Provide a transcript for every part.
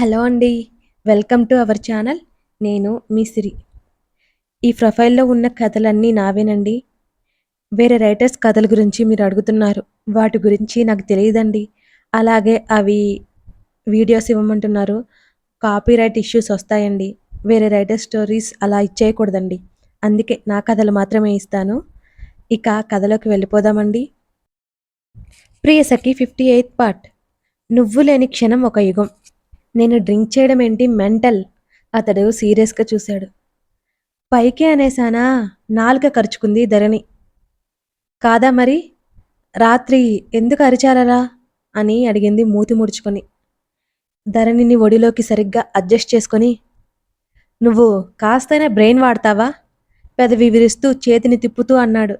Hello అండి. Welcome to our channel. నేను మీ సిరి. ఈ ప్రొఫైల్లో ఉన్న కథలన్నీ నావేనండి. వేరే రైటర్స్ కథల గురించి మీరు అడుగుతున్నారు. వాటి గురించి నాకు తెలియదండి. అలాగే అవి వీడియోస్ ఇవ్వమంటున్నారు. కాపీరైట్ ఇష్యూస్ వస్తాయండి. వేరే రైటర్ స్టోరీస్ అలా ఇచ్చేయకూడదండి. అందుకే నా కథలు మాత్రమే ఇస్తాను. ఇక కథలోకి వెళ్ళిపోదామండి. Priyasakhi fifty eighth part. నువ్వు లేని క్షణం ఒక యుగం. నేను డ్రింక్ చేయడం ఏంటి మెంటల్? అతడు సీరియస్గా చూశాడు. పైకే అనేసానా నాలుక ఖర్చుకుంది ధరణి. కాదా మరి? రాత్రి ఎందుకు అరిచారరా అని అడిగింది మూతి ముడుచుకొని. ధరణిని ఒడిలోకి సరిగ్గా అడ్జస్ట్ చేసుకొని నువ్వు కాస్తైనా బ్రెయిన్ వాడతావా? పెదవి విరుస్తూ చేతిని తిప్పుతూ అన్నాడు.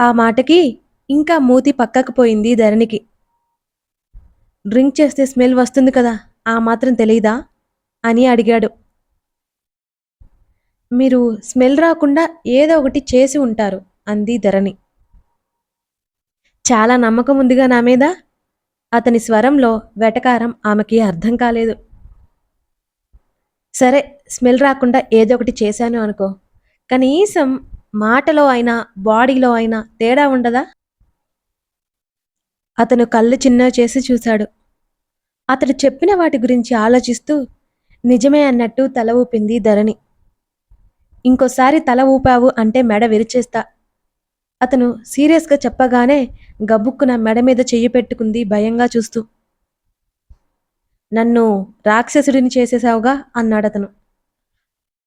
ఆ మాటకి ఇంకా మూతి పక్కకు పోయింది ధరణికి. డ్రింక్ చేస్తే స్మెల్ వస్తుంది కదా? ఆ మాత్రం తెలీదా? అని అడిగాడు. మీరు స్మెల్ రాకుండా ఏదో ఒకటి చేసి ఉంటారు అంది ధరణి. చాలా నమ్మకం ఉందిగా నా మీద? అతని స్వరంలో వెటకారం ఆమెకి అర్థం కాలేదు. సరే స్మెల్ రాకుండా ఏదో ఒకటి చేశాను అనుకో. కనీసం మాటలో అయినా బాడీలో అయినా తేడా ఉండదా? అతను కళ్ళు చిన్న చేసి చూశాడు. అతడు చెప్పిన వాటి గురించి ఆలోచిస్తూ నిజమే అన్నట్టు తల ఊపింది ధరణి. ఇంకోసారి తల ఊపావు అంటే మెడ విరిచేస్తా అతను సీరియస్గా చెప్పగానే గబుక్కున మెడ మీద చెయ్యి పెట్టుకుంది భయంగా చూస్తూ. నన్ను రాక్షసుడిని చేసేసావుగా అన్నాడతను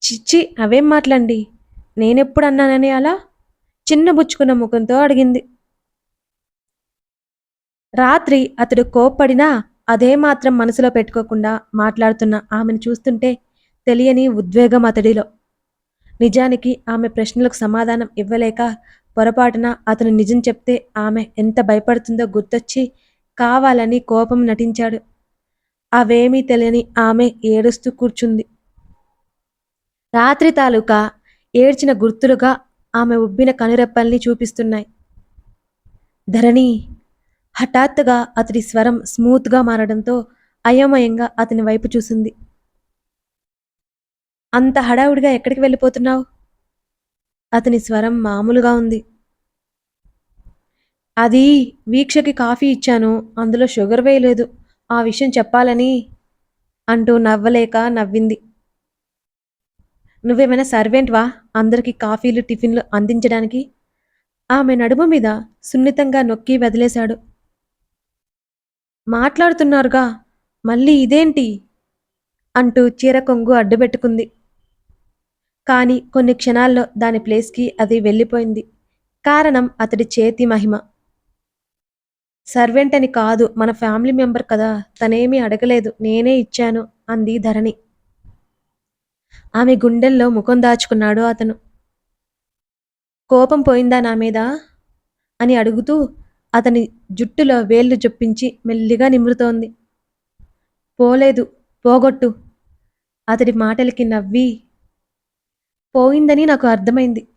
చిచ్చి అవేం మాట్లాడి? నేనెప్పుడు అన్నానని అలా? చిన్న బుచ్చుకున్న ముఖంతో అడిగింది. రాత్రి అతడు కోప్పడినా అదే మాత్రం మనసులో పెట్టుకోకుండా మాట్లాడుతున్న ఆమెను చూస్తుంటే తెలియని ఉద్వేగం అతడిలో. నిజానికి ఆమె ప్రశ్నలకు సమాధానం ఇవ్వలేక పొరపాటున అతను నిజం చెప్తే ఆమె ఎంత భయపడుతుందో గుర్తొచ్చి కావాలని కోపం నటించాడు. అవేమీ తెలియని ఆమె ఏడుస్తూ కూర్చుంది. రాత్రి తాలూకా ఏడ్చిన గుర్తులుగా ఆమె ఉబ్బిన కనురెప్పల్ని చూపిస్తున్నాయి. ధరణి హఠాత్తుగా అతడి స్వరం స్మూత్గా మారడంతో అయోమయంగా అతని వైపు చూసింది. అంత హడావుడిగా ఎక్కడికి వెళ్ళిపోతున్నావు? అతని స్వరం మామూలుగా ఉంది. అది వీక్షకి కాఫీ ఇచ్చాను అందులో షుగర్ వేయలేదు ఆ విషయం చెప్పాలని అంటూ నవ్వలేక నవ్వింది. నువ్వేమైనా సర్వెంట్వా? అందరికీ కాఫీలు టిఫిన్లు అందించడానికి? ఆమె నడుము మీద సున్నితంగా నొక్కి వదిలేశాడు. మాట్లాడుతున్నారుగా మళ్ళీ ఇదేంటి? అంటూ చీర కొంగు అడ్డుపెట్టుకుంది. కానీ కొన్ని క్షణాల్లో దాని ప్లేస్కి అది వెళ్ళిపోయింది. కారణం అతడి చేతి మహిమ. సర్వెంట్ అని కాదు మన ఫ్యామిలీ మెంబర్ కదా తనేమీ అడగలేదు నేనే ఇచ్చాను అంది ధరణి. ఆమె గుండెల్లో ముఖం దాచుకున్నాడు అతను. కోపం పోయిందా నా మీద? అని అడుగుతూ అతని జుట్టులో వేళ్ళు జొప్పించి మెల్లిగా నిమురుతోంది. పోలేదు పోగొట్టు అతడి మాటలకి నవ్వి. పోయిందని నాకు అర్థమైంది.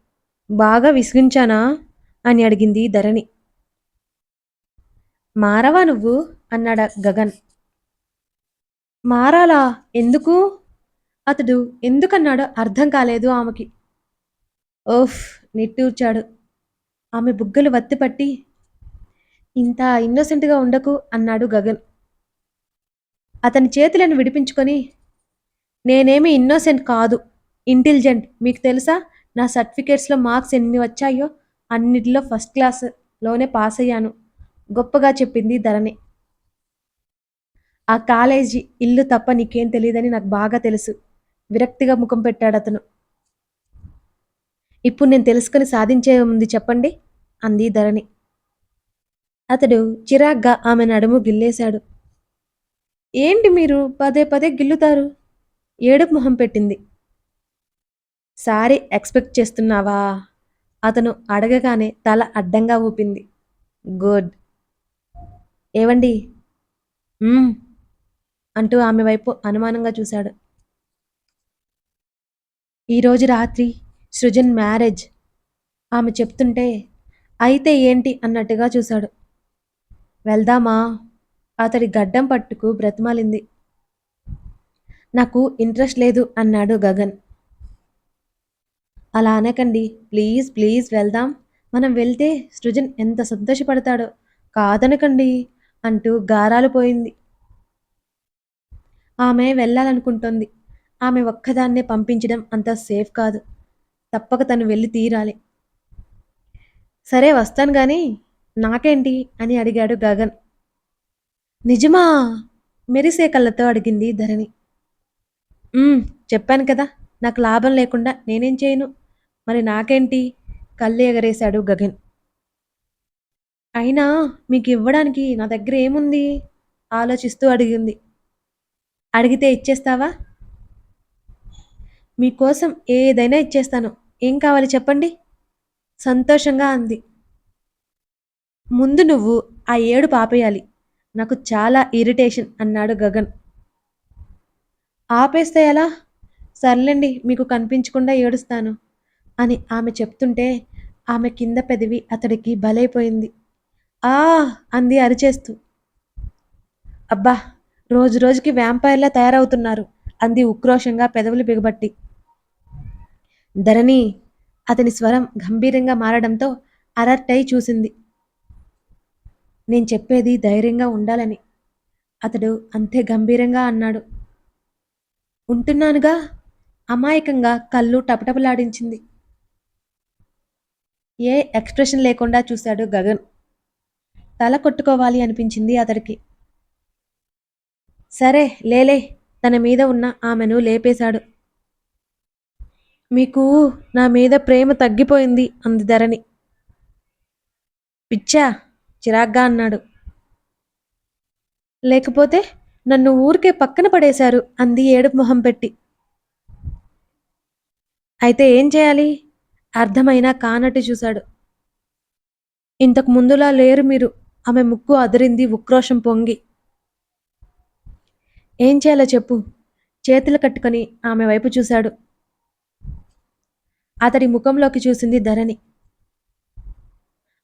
బాగా విసిగించానా? అని అడిగింది ధరణి. మారవా నువ్వు? అన్నాడు గగన్. మారాలా? ఎందుకు? అతడు ఎందుకన్నాడో అర్థం కాలేదు ఆమెకి. ఓఫ్ నిట్టూర్చాడు. ఆమె బుగ్గలు వత్తిపట్టి ఇంత ఇన్నోసెంట్గా ఉండకు అన్నాడు గగన్. అతని చేతులను విడిపించుకొని నేనేమి ఇన్నోసెంట్ కాదు ఇంటెలిజెంట్ మీకు తెలుసా నా సర్టిఫికేట్స్లో మార్క్స్ ఎన్ని వచ్చాయో అన్నిటిలో ఫస్ట్ క్లాస్లోనే పాస్ అయ్యాను గొప్పగా చెప్పింది ధరణి. ఆ కాలేజీ ఇల్లు తప్ప నీకేం తెలియదని నాకు బాగా తెలుసు విరక్తిగా ముఖం పెట్టాడు అతను. ఇప్పుడు నేను తెలుసుకుని సాధించే ఉంది చెప్పండి అంది ధరణి. అతడు చిరాగ్గా ఆమె నడుము గిల్లేశాడు. ఏంటి మీరు పదే పదే గిల్లుతారు? ఏడుపు మొహం పెట్టింది. సారీ ఎక్స్పెక్ట్ చేస్తున్నావా? అతను అడగగానే తల అడ్డంగా ఊపింది. గుడ్. ఏవండి? అంటూ ఆమె వైపు అనుమానంగా చూశాడు. ఈరోజు రాత్రి సృజన్ మ్యారేజ్. ఆమె చెప్తుంటే అయితే ఏంటి అన్నట్టుగా చూశాడు. వెళ్దామా? అతడి గడ్డం పట్టుకు బ్రతిమాలింది. నాకు ఇంట్రెస్ట్ లేదు అన్నాడు గగన్. అలా అనకండి. ప్లీజ్ ప్లీజ్ వెళ్దాం. మనం వెళ్తే సృజన్ ఎంత సంతోషపడతాడో. కాదనకండి అంటూ గారాలు పోయింది. ఆమె వెళ్ళాలనుకుంటోంది. ఆమె ఒక్కదాన్నే పంపించడం అంత సేఫ్ కాదు. తప్పక తను వెళ్ళి తీరాలి. సరే వస్తాను కానీ నాకేంటి అని అడిగాడు గగన్. నిజమా? మెరిసే కళ్ళతో అడిగింది ధరణి. చెప్పాను కదా నాకు లాభం లేకుండా నేనేం చేయను? మరి నాకేంటి? కళ్ళు ఎగరేశాడు గగన్. అయినా మీకు ఇవ్వడానికి నా దగ్గర ఏముంది? ఆలోచిస్తూ అడిగింది. అడిగితే ఇచ్చేస్తావా? మీకోసం ఏదైనా ఇచ్చేస్తాను. ఏం కావాలి చెప్పండి? సంతోషంగా అంది. ముందు నువ్వు ఆ ఏడు పాపేయాలి. నాకు చాలా ఇరిటేషన్ అన్నాడు గగన్. ఆపేస్తే ఎలా? సర్లేండి మీకు కనిపించకుండా ఏడుస్తాను అని ఆమె చెప్తుంటే ఆమె కింద పెదివి అతడికి బలైపోయింది. ఆ! అంది అరిచేస్తూ. అబ్బా రోజు రోజుకి వ్యాంపైర్లా తయారవుతున్నారు అంది ఉక్రోషంగా పెదవులు బిగబట్టి. ధరణి అతని స్వరం గంభీరంగా మారడంతో అరట్టై చూసింది. నేను చెప్పేది ధైర్యంగా ఉండాలని. అతడు అంతే గంభీరంగా అన్నాడు. ఉంటున్నానుగా? అమాయకంగా కళ్ళు టపటపలాడించింది. ఏ ఎక్స్ప్రెషన్ లేకుండా చూశాడు గగన్. తల కొట్టుకోవాలి అనిపించింది అతడికి. సరే లేలే తన మీద ఉన్న ఆమెను లేపేశాడు. మీకు నా మీద ప్రేమ తగ్గిపోయింది అంది ధరణి. పిచ్చా చిరాగ్గా అన్నాడు. లేకపోతే నన్ను ఊరికే పక్కన పడేశారు అంది ఏడుపు మొహం పెట్టి. అయితే ఏం చేయాలి? అర్థమైనా కానట్టు చూశాడు. ఇంతకు ముందులా లేరు మీరు. ఆమె ముక్కు అదిరింది ఉక్రోషం పొంగి. ఏం చేయాలో చెప్పు. చేతులు కట్టుకొని ఆమె వైపు చూశాడు. అతడి ముఖంలోకి చూసింది ధరణి.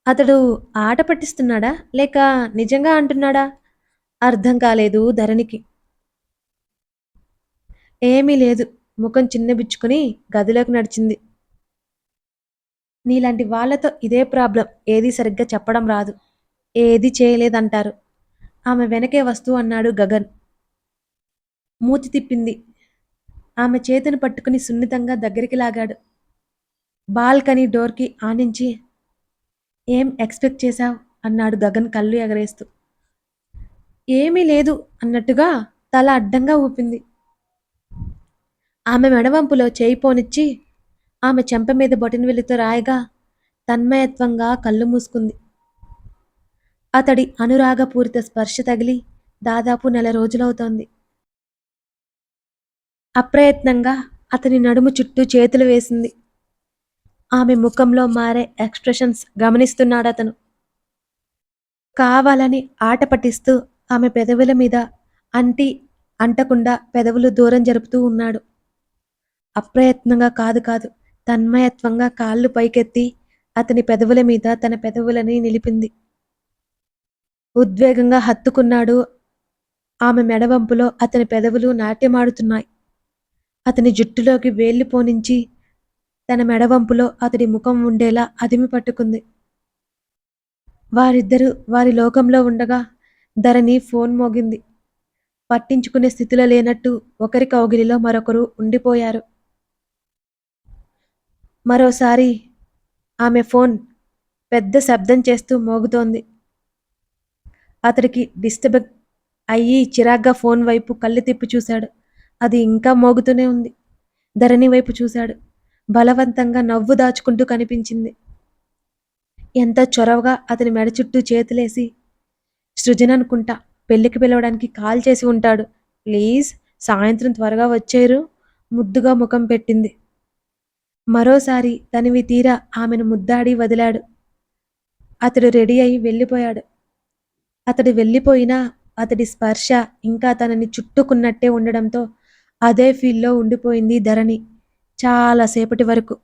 అతడు ఆట పట్టిస్తున్నాడా? లేక నిజంగా అంటున్నాడా? అర్థం కాలేదు ధరణికి. ఏమీ లేదు. ముఖం చిన్నబిచ్చుకుని గదిలోకి నడిచింది. నీలాంటి వాళ్ళతో ఇదే ప్రాబ్లం. ఏది సరిగ్గా చెప్పడం రాదు. ఏది చేయలేదంటారు. ఆమె వెనకే వస్తూ అన్నాడు గగన్. మూతి తిప్పింది. ఆమె చేతిని పట్టుకుని సున్నితంగా దగ్గరికి లాగాడు. బాల్కనీ డోర్కి ఆనించి ఏం ఎక్స్పెక్ట్ చేశావు? అన్నాడు గగన్ కళ్ళు ఎగరేస్తూ. ఏమీ లేదు అన్నట్టుగా తల అడ్డంగా ఊపింది. ఆమె మెడవంపులో చేయి పోనిచ్చి ఆమె చెంప మీద బొటనవేలితో రాయగా తన్మయత్వంగా కళ్ళు మూసుకుంది. అతడి అనురాగపూరిత స్పర్శ తగిలి దాదాపు నెల రోజులవుతోంది. అప్రయత్నంగా అతని నడుము చుట్టూ చేతులు వేసింది. ఆమె ముఖంలో మారే ఎక్స్ప్రెషన్స్ గమనిస్తున్నాడు అతను కావాలని ఆట పట్టిస్తూ ఆమె పెదవుల మీద అంటి అంటకుండా పెదవులు దూరం జరుపుతూ ఉన్నాడు. అప్రయత్నంగా కాదు కాదు తన్మయత్వంగా కాళ్ళు పైకెత్తి అతని పెదవుల మీద తన పెదవులని నిలిపింది. ఉద్వేగంగా హత్తుకున్నాడు ఆమె మెడవంపులో అతని పెదవులు నాట్యమాడుతున్నాయి. అతని జుట్టులోకి వేళ్ళు పోనించి తన మెడవంపులో అతడి ముఖం ఉండేలా అదిమి పట్టుకుంది. వారిద్దరూ వారి లోకంలో ఉండగా ధరణి ఫోన్ మోగింది. పట్టించుకునే స్థితిలో లేనట్టు ఒకరి కౌగిలిలో మరొకరు ఉండిపోయారు. మరోసారి ఆమె ఫోన్ పెద్ద శబ్దం చేస్తూ మోగుతోంది. అతడికి డిస్టర్బ్ అయ్యి చిరాగ్గా ఫోన్ వైపు కళ్ళు తిప్పి చూశాడు. అది ఇంకా మోగుతూనే ఉంది. ధరణి వైపు చూశాడు. బలవంతంగా నవ్వు దాచుకుంటూ కనిపించింది. ఎంత చొరవగా అతని మెడ చుట్టూ చేతులేసి సృజన్ అనుకుంటా పెళ్ళికి పిలవడానికి కాల్ చేసి ఉంటాడు. ప్లీజ్ సాయంత్రం త్వరగా వచ్చేరు ముద్దుగా ముఖం పెట్టింది. మరోసారి తనివి తీరా ఆమెను ముద్దాడి వదిలాడు. అతడు రెడీ అయి వెళ్ళిపోయాడు. అతడు వెళ్ళిపోయినా అతడి స్పర్శ ఇంకా తనని చుట్టుకున్నట్టే ఉండడంతో అదే ఫీల్లో ఉండిపోయింది ధరణి. చాలాసేపటి వరకు.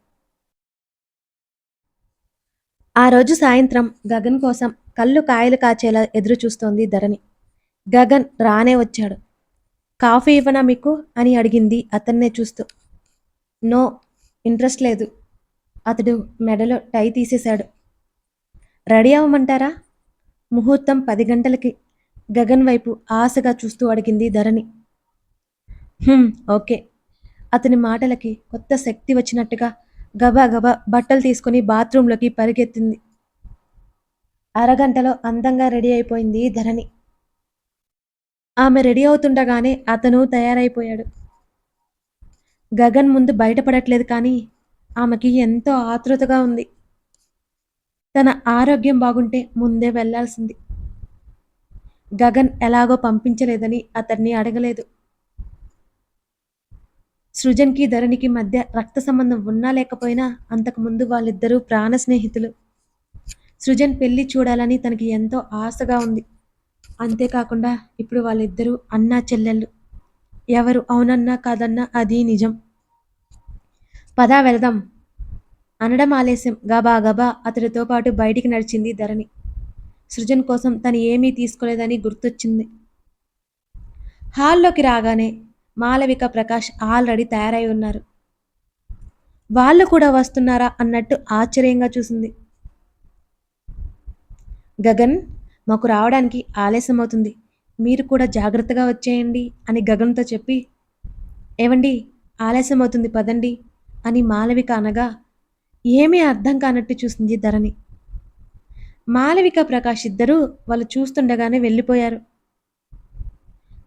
ఆ రోజు సాయంత్రం గగన్ కోసం కళ్ళు కాయలు కాచేలా ఎదురు చూస్తోంది ధరణి. గగన్ రానే వచ్చాడు. కాఫీ ఇవ్వనా మీకు? అని అడిగింది అతన్నే చూస్తూ. నో ఇంట్రెస్ట్ లేదు. అతడు మెడలో టై తీసేశాడు. రెడీ అవ్వమంటారా? ముహూర్తం పది గంటలకి. గగన్ వైపు ఆశగా చూస్తూ అడిగింది ధరణి. ఓకే. అతని మాటలకి కొత్త శక్తి వచ్చినట్టుగా గబా గబా బట్టలు తీసుకుని బాత్రూంలోకి పరిగెత్తింది. అరగంటలో అందంగా రెడీ అయిపోయింది ధరణి. ఆమె రెడీ అవుతుండగానే అతను తయారైపోయాడు. గగన్ ముందు బయటపడట్లేదు కానీ ఆమెకి ఎంతో ఆతృతగా ఉంది. తన ఆరోగ్యం బాగుంటే ముందే వెళ్ళాల్సింది గగన్ ఎలాగో పంపించలేదని అతన్ని అడగలేదు. సృజన్కి ధరణికి మధ్య రక్త సంబంధం ఉన్నా లేకపోయినా అంతకుముందు వాళ్ళిద్దరూ ప్రాణ స్నేహితులు. సృజన్ పెళ్ళి చూడాలని తనకి ఎంతో ఆశగా ఉంది. అంతేకాకుండా ఇప్పుడు వాళ్ళిద్దరూ అన్నా చెల్లెళ్ళు. ఎవరు అవునన్నా కాదన్నా అది నిజం. పదా వెళదాం. అనడం ఆలస్యం. గబా గబా అతడితో పాటు బయటికి నడిచింది ధరణి. సృజన్ కోసం తను ఏమీ తీసుకోలేదని గుర్తొచ్చింది. హాల్లోకి రాగానే మాలవిక ప్రకాష్ ఆల్రెడీ తయారై ఉన్నారు. వాళ్ళు కూడా వస్తున్నారా అన్నట్టు ఆశ్చర్యంగా చూసింది. గగన్ మాకు రావడానికి ఆలస్యం అవుతుంది. మీరు కూడా జాగ్రత్తగా వచ్చేయండి అని గగన్తో చెప్పి ఏవండి ఆలస్యం అవుతుంది పదండి అని మాలవిక అనగా ఏమీ అర్థం కానట్టు చూసింది ధరణి. మాలవిక ప్రకాష్ ఇద్దరూ వాళ్ళు చూస్తుండగానే వెళ్ళిపోయారు.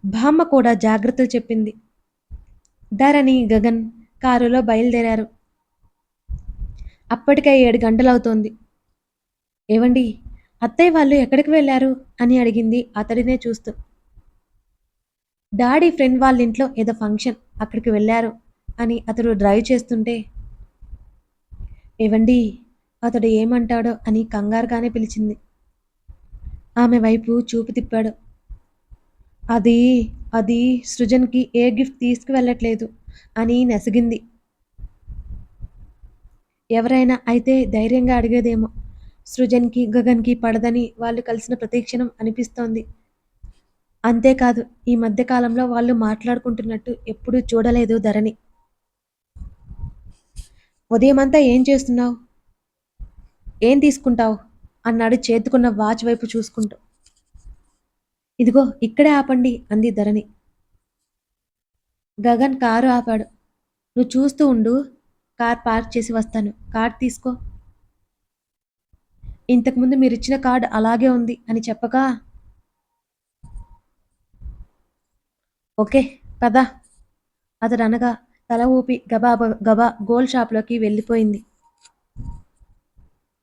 బామ్మ కూడా జాగ్రత్తలు చెప్పింది. ధరణి గగన్ కారులో బయలుదేరారు. అప్పటికే ఏడు గంటలవుతోంది. ఏవండి అత్తయ్య వాళ్ళు ఎక్కడికి వెళ్ళారు అని అడిగింది అతడినే చూస్తూ. డాడీ ఫ్రెండ్ వాళ్ళ ఇంట్లో ఏదో ఫంక్షన్ అక్కడికి వెళ్ళారు అని అతడు డ్రైవ్ చేస్తుంటే ఏవండి అతడు ఏమంటాడో అని కంగారుగానే పిలిచింది. ఆమె వైపు చూపు తిప్పాడు. అది అది సృజన్కి ఏ గిఫ్ట్ తీసుకువెళ్ళట్లేదు అని నసిగింది. ఎవరైనా అయితే ధైర్యంగా అడిగేదేమో సృజన్కి గగన్కి పడదని వాళ్ళు కలిసిన ప్రతీక్షణం అనిపిస్తోంది. అంతేకాదు ఈ మధ్యకాలంలో వాళ్ళు మాట్లాడుకుంటున్నట్టు ఎప్పుడూ చూడలేదు ధరణి. ఉదయమంతా ఏం చేస్తున్నావు? ఏం తీసుకుంటావు? అన్నాడు చేతుకున్న వాచ్ వైపు చూసుకుంటూ. ఇదిగో ఇక్కడే ఆపండి అంది ధరణి. గగన్ కారు ఆపాడు. నువ్వు చూస్తూ ఉండు కార్ పార్క్ చేసి వస్తాను. కార్డ్ తీసుకో. ఇంతకుముందు మీరు ఇచ్చిన కార్డ్ అలాగే ఉంది అని చెప్పగా? ఓకే పద. అతడు అనగా తల ఊపి గబా గబా గోల్డ్ షాప్లోకి వెళ్ళిపోయింది.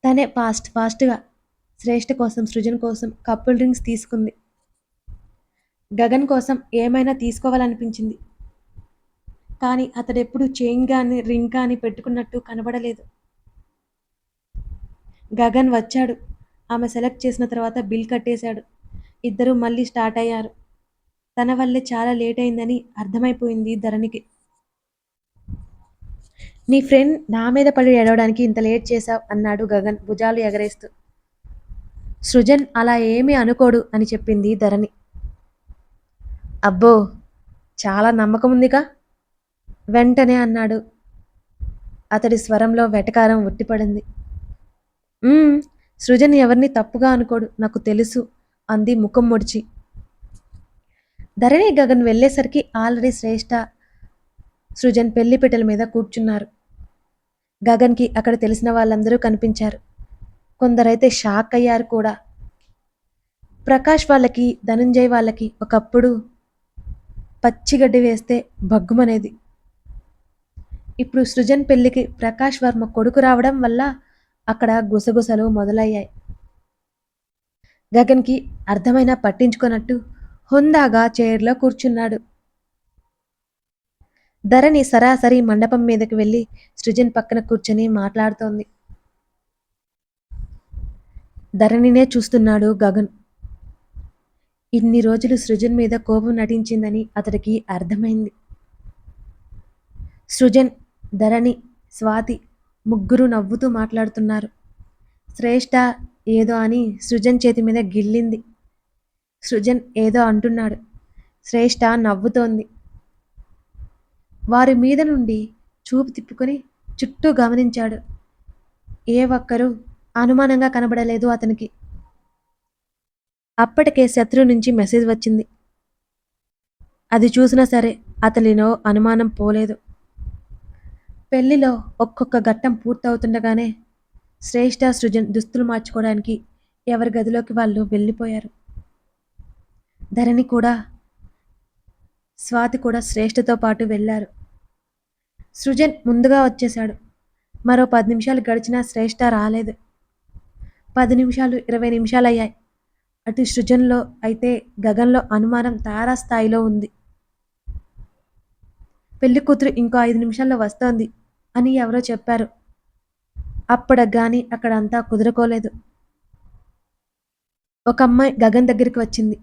తనే ఫాస్ట్ ఫాస్ట్గా శ్రేష్ఠ కోసం సృజన్ కోసం కపుల్ డ్రింక్స్ తీసుకుంది. గగన్ కోసం ఏమైనా తీసుకోవాలనిపించింది. కానీ అతడెప్పుడు చైన్ కానీ రింగ్ కానీ పెట్టుకున్నట్టు కనబడలేదు. గగన్ వచ్చాడు. ఆమె సెలెక్ట్ చేసిన తర్వాత బిల్ కట్టేశాడు. ఇద్దరు మళ్ళీ స్టార్ట్ అయ్యారు. తన వల్లే చాలా లేట్ అయిందని అర్థమైపోయింది ధరణికి. నీ ఫ్రెండ్ నా మీద పడి ఏడవడానికి ఇంత లేట్ చేశావు అన్నాడు గగన్ భుజాలు ఎగరేస్తూ. సృజన్ అలా ఏమీ అనుకోడు అని చెప్పింది ధరణి. అబ్బో చాలా నమ్మకం ఉందిగా వెంటనే అన్నాడు. అతడి స్వరంలో వెటకారం ఉట్టిపడింది. సృజన్ ఎవరిని తప్పుగా అనుకోడు నాకు తెలుసు అంది ముఖం ముడిచి. ధరణి గగన్ వెళ్ళేసరికి ఆల్రెడీ శ్రేష్ఠ సృజన్ పెళ్ళిపిటల మీద కూర్చున్నారు. గగన్కి అక్కడ తెలిసిన వాళ్ళందరూ కనిపించారు. కొందరైతే షాక్ అయ్యారు కూడా. ప్రకాష్ వాళ్ళకి ధనంజయ్ వాళ్ళకి ఒకప్పుడు పచ్చిగడ్డి వేస్తే భగ్గుమనేది. ఇప్పుడు సృజన్ పెళ్ళికి ప్రకాష్ వర్మ కొడుకు రావడం వల్ల అక్కడ గుసగుసలు మొదలయ్యాయి. గగన్కి అర్థమైనా పట్టించుకున్నట్టు హుందాగా చైర్లో కూర్చున్నాడు. ధరణి సరాసరి మండపం మీదకి వెళ్ళి సృజన్ పక్కన కూర్చొని మాట్లాడుతోంది. ధరణినే చూస్తున్నాడు గగన్. ఇన్ని రోజులు సృజన్ మీద కోపం నటించిందని అతడికి అర్థమైంది. సృజన్ ధరణి స్వాతి ముగ్గురు నవ్వుతూ మాట్లాడుతున్నారు. శ్రేష్ఠ ఏదో అని సృజన్ చేతి మీద గిల్లింది. సృజన్ ఏదో అంటున్నాడు. శ్రేష్ఠ నవ్వుతోంది. వారి మీద నుండి చూపు తిప్పుకొని చుట్టూ గమనించాడు. ఏ ఒక్కరూ అనుమానంగా కనబడలేదు అతనికి. అప్పటికే శత్రు నుంచి మెసేజ్ వచ్చింది. అది చూసినా సరే అతనిలో అనుమానం పోలేదు. పెళ్ళిలో ఒక్కొక్క ఘట్టం పూర్తవుతుండగానే శ్రేష్ఠ సృజన్ దుస్తులు మార్చుకోవడానికి ఎవరి గదిలోకి వాళ్ళు వెళ్ళిపోయారు. ధరణి కూడా స్వాతి కూడా శ్రేష్ఠతో పాటు వెళ్ళారు. సృజన్ ముందుగా వచ్చేశాడు. మరో పది నిమిషాలు గడిచినా శ్రేష్ఠ రాలేదు. పది నిమిషాలు ఇరవై నిమిషాలు అయ్యాయి అటు సృజన్లో అయితే గగన్లో అనుమానం తారాస్థాయిలో ఉంది. పెళ్ళి కూతురు ఇంకో ఐదు నిమిషాల్లో వస్తోంది అని ఎవరో చెప్పారు. అప్పటికి కానీ అక్కడ అంతా కుదురుకోలేదు. ఒక అమ్మాయి గగన్ దగ్గరికి వచ్చింది.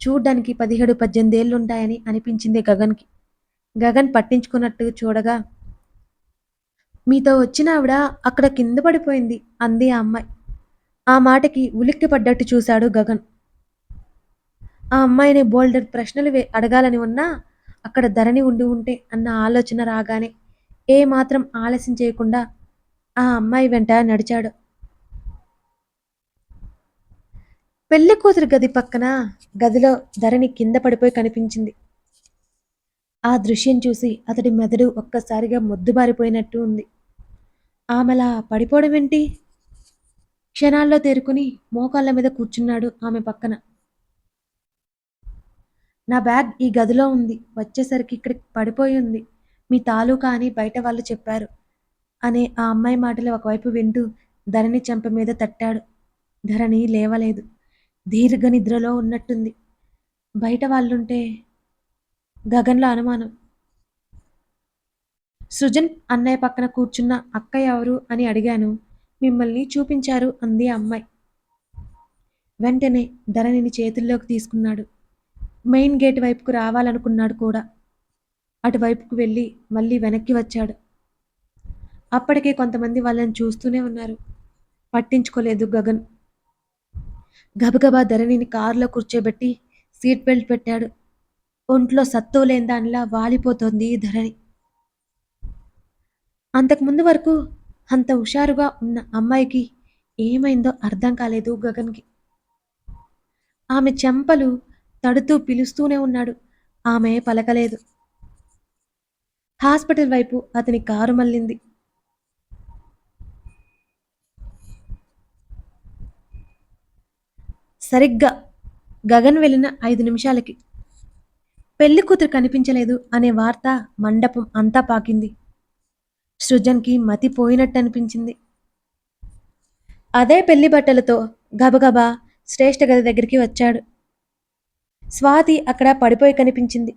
చూడ్డానికి పదిహేడు పద్దెనిమిదేళ్ళు ఉంటాయని అనిపించింది గగన్కి. గగన్ పట్టించుకున్నట్టు చూడగా మీతో వచ్చిన ఆవిడ అక్కడ కింద పడిపోయింది అంది ఆ అమ్మాయి. ఆ మాటకి ఉలిక్కి పడ్డట్టు చూశాడు గగన్. ఆ అమ్మాయిని బోల్డర్ ప్రశ్నలు అడగాలని ఉన్నా అక్కడ ధరణి ఉండి ఉంటే అన్న ఆలోచన రాగానే ఏ మాత్రం ఆలస్యం చేయకుండా ఆ అమ్మాయి వెంట నడిచాడు. పెళ్ళి కూతురు గది పక్కన గదిలో ధరణి కింద పడిపోయి కనిపించింది. ఆ దృశ్యం చూసి అతడి మెదడు ఒక్కసారిగా మొద్దుబారిపోయినట్టు ఉంది. ఆమెలా పడిపోవడం ఏంటి క్షణాల్లో తేరుకుని మోకాళ్ళ మీద కూర్చున్నాడు ఆమె పక్కన. నా బ్యాగ్ ఈ గదిలో ఉంది. వచ్చేసరికి ఇక్కడ పడిపోయి ఉంది. మీ తాలూకా అని బయట వాళ్ళు చెప్పారు అనే ఆ అమ్మాయి మాటలు ఒకవైపు వింటూ ధరణి చెంప మీద తట్టాడు. ధరణి లేవలేదు. దీర్ఘ నిద్రలో ఉన్నట్టుంది. బయట వాళ్ళుంటే గగన్లో అనుమానం. సృజన్ అన్నయ్య పక్కన కూర్చున్న అక్క ఎవరు అని అడిగాను. మిమ్మల్ని చూపించారు అంది అమ్మాయి. వెంటనే ధరణిని చేతుల్లోకి తీసుకున్నాడు. మెయిన్ గేట్ వైపుకు రావాలనుకున్నాడు కూడా. అటువైపుకు వెళ్ళి మళ్ళీ వెనక్కి వచ్చాడు. అప్పటికే కొంతమంది వాళ్ళని చూస్తూనే ఉన్నారు. పట్టించుకోలేదు గగన్. గబగబా ధరణిని కారులో కూర్చోబెట్టి సీట్ బెల్ట్ పెట్టాడు. ఒంట్లో సత్తువు లేని దానిలా వాలిపోతోంది ధరణి. అంతకుముందు వరకు అంత హుషారుగా ఉన్న అమ్మాయికి ఏమైందో అర్థం కాలేదు గగన్కి. ఆమె చెంపలు తడుతూ పిలుస్తూనే ఉన్నాడు. ఆమె పలకలేదు. హాస్పిటల్ వైపు అతని కారు మళ్ళింది. సరిగ్గా గగన్ వెళ్ళిన ఐదు నిమిషాలకి. పెళ్ళి కూతురు కనిపించలేదు అనే వార్త మండపం అంతా పాకింది. సృజన్కి మతి పోయినట్టు అనిపించింది అదే పెళ్ళి బట్టలతో గబగబా శ్రేష్ఠ గది దగ్గరికి వచ్చాడు. స్వాతి అక్కడ పడిపోయి కనిపించింది.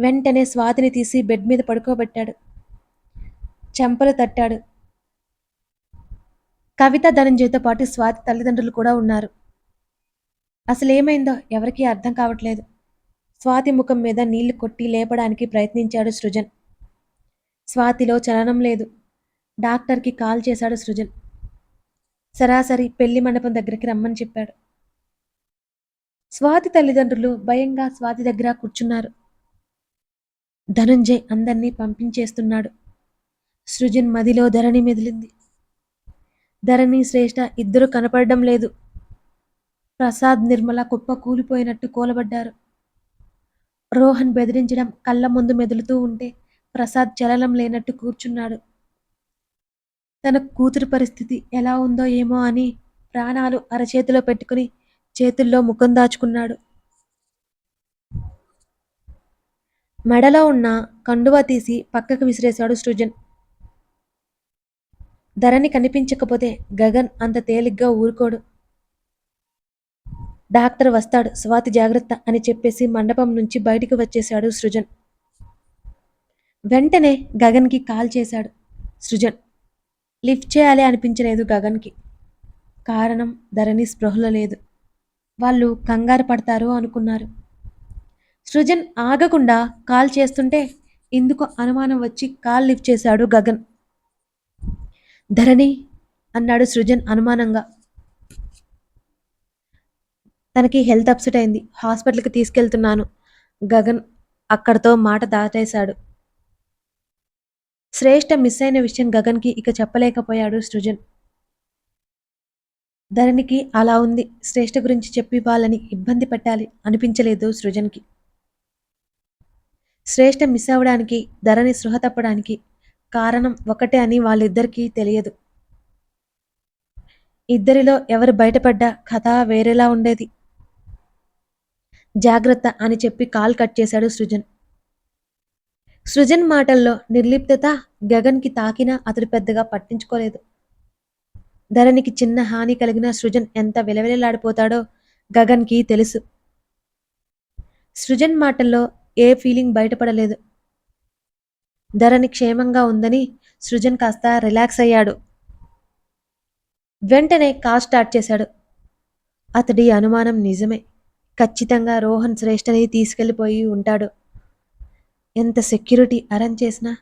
వెంటనే స్వాతిని తీసి బెడ్ మీద పడుకోబెట్టాడు. చెంపలు తట్టాడు. కవిత ధనంజయ్తో పాటు స్వాతి తల్లిదండ్రులు కూడా ఉన్నారు. అసలు ఏమైందో ఎవరికీ అర్థం కావట్లేదు. స్వాతి ముఖం మీద నీళ్ళు కొట్టి లేపడానికి ప్రయత్నించాడు సృజన్. స్వాతిలో చలనం లేదు. డాక్టర్కి కాల్ చేశాడు సృజన్. సరాసరి పెళ్ళి మండపం దగ్గరికి రమ్మని చెప్పాడు. స్వాతి తల్లిదండ్రులు భయంగా స్వాతి దగ్గర కూర్చున్నారు. ధనుంజయ్ అందర్నీ పంపించేస్తున్నాడు. సృజన్ మదిలో ధరణి మెదిలింది. ధరణి శ్రేష్ఠ ఇద్దరు కనపడడం లేదు. ప్రసాద్ నిర్మల కుప్ప కూలిపోయినట్టు కూలబడ్డారు. రోహన్ బెదిరించడం కళ్ళ ముందు మెదులుతూ ఉంటే ప్రసాద్ చలనం లేనట్టు కూర్చున్నాడు. తన కూతురు పరిస్థితి ఎలా ఉందో ఏమో అని ప్రాణాలు అరచేతిలో పెట్టుకుని చేతుల్లో ముఖం దాచుకున్నాడు. మెడలో ఉన్న కండువా తీసి పక్కకు విసిరేశాడు సృజన్. ధరణి కనిపించకపోతే గగన్ అంత తేలిగ్గా ఊరుకోడు. డాక్టర్ వస్తాడు స్వాతి జాగ్రత్త అని చెప్పేసి మండపం నుంచి బయటికి వచ్చేశాడు సృజన్. వెంటనే గగన్కి కాల్ చేశాడు. సృజన్ లిఫ్ట్ చేయాలి అనిపించలేదు గగన్కి. కారణం ధరణి స్పృహలో లేదు. వాళ్ళు కంగారు పడతారు అనుకున్నారు. సృజన్ ఆగకుండా కాల్ చేస్తుంటే ఇందుకు అనుమానం వచ్చి కాల్ లిఫ్ట్ చేశాడు గగన్. ధరణి అన్నాడు సృజన్ అనుమానంగా. తనకి హెల్త్ అప్సెట్ అయింది. హాస్పిటల్కి తీసుకెళ్తున్నాను. గగన్ అక్కడితో మాట దాటేశాడు. శ్రేష్ఠ మిస్ అయిన విషయం గగన్కి ఇక చెప్పలేకపోయాడు సృజన్. ధరణికి అలా ఉంది. శ్రేష్ఠ గురించి చెప్పి వాళ్ళని ఇబ్బంది పెట్టాలి అనిపించలేదు సృజన్కి. శ్రేష్ఠ మిస్ అవ్వడానికి ధరణి సృహ తప్పడానికి కారణం ఒకటే అని వాళ్ళిద్దరికీ తెలియదు. ఇద్దరిలో ఎవరు బయటపడ్డా కథ వేరేలా ఉండేది. జాగ్రత్త అని చెప్పి కాల్ కట్ చేశాడు సృజన్. సృజన్ మాటల్లో నిర్లిప్తత గగన్కి తాకినా అతడు పెద్దగా పట్టించుకోలేదు. ధరణికి చిన్న హాని కలిగిన సృజన్ ఎంత విలవిలలాడిపోతాడో గగన్కి తెలుసు. సృజన్ మాటల్లో ఏ ఫీలింగ్ బయటపడలేదు. ధరణి క్షేమంగా ఉందని సృజన్ కాస్త రిలాక్స్ అయ్యాడు. వెంటనే కార్ స్టార్ట్ చేశాడు. అతడి అనుమానం నిజమే. ఖచ్చితంగా రోహన్ శ్రేష్ఠని తీసుకెళ్ళిపోయి ఉంటాడు. ఎంత సెక్యూరిటీ అరేంజ్ చేసినా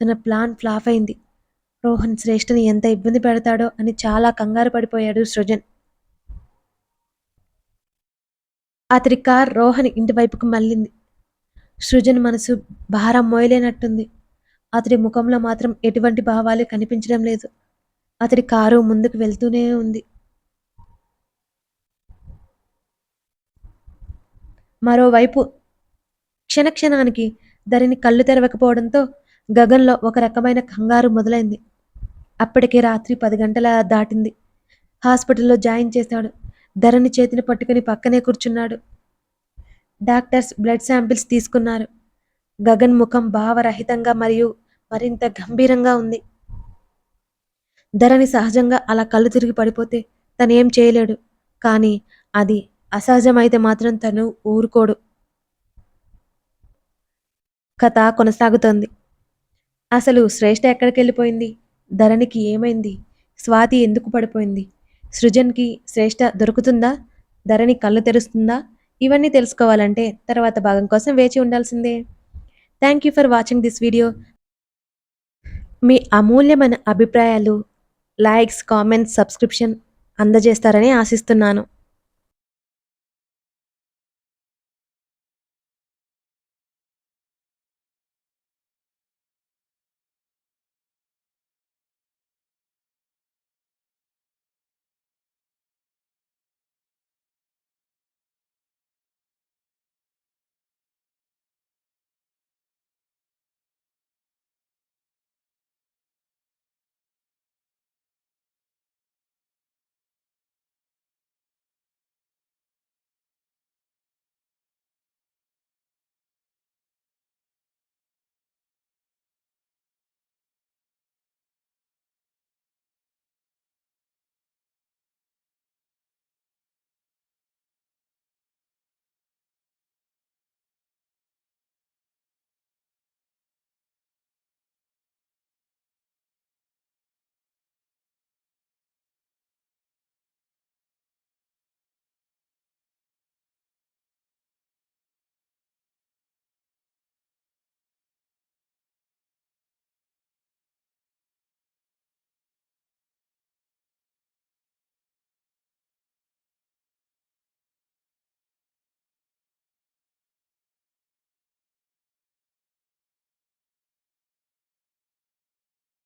తన ప్లాన్ ఫ్లాప్ అయింది. రోహన్ శ్రేష్ఠని ఎంత ఇబ్బంది పెడతాడో అని చాలా కంగారు పడిపోయాడు సృజన్. అతడి కార్ రోహన్ ఇంటి వైపుకు మళ్ళింది. సృజన్ మనసు భారం మోయలేనట్టుంది. అతడి ముఖంలో మాత్రం ఎటువంటి భావాలు కనిపించడం లేదు. అతడి కారు ముందుకు వెళ్తూనే ఉంది. మరోవైపు క్షణక్షణానికి ధరిని కళ్ళు తెరవకపోవడంతో గగన్లో ఒక రకమైన కంగారు మొదలైంది. అప్పటికే రాత్రి పది గంటల దాటింది. హాస్పిటల్లో జాయిన్ చేశాడు. ధరణి చేతిని పట్టుకుని పక్కనే కూర్చున్నాడు. డాక్టర్స్ బ్లడ్ శాంపిల్స్ తీసుకున్నారు. గగన్ ముఖం భావరహితంగా మరియు మరింత గంభీరంగా ఉంది. ధరణి సహజంగా అలా కళ్ళు తిరిగి పడిపోతే తనేం చేయలేడు. కానీ అది అసహజమైతే మాత్రం తను ఊరుకోడు. కథ కొనసాగుతోంది. అసలు శ్రేష్ఠ ఎక్కడికి వెళ్ళిపోయింది ధరణికి ఏమైంది? స్వాతి ఎందుకు పడిపోయింది? సృజన్కి శ్రేష్ఠ దొరుకుతుందా? ధరణి కళ్ళు తెరుస్తుందా? ఇవన్నీ తెలుసుకోవాలంటే తర్వాత భాగం కోసం వేచి ఉండాల్సిందే. Thank you for watching this video మీ అమూల్యమైన అభిప్రాయాలు లైక్స్ కామెంట్స్ సబ్స్క్రిప్షన్ అందజేస్తారని ఆశిస్తున్నాను.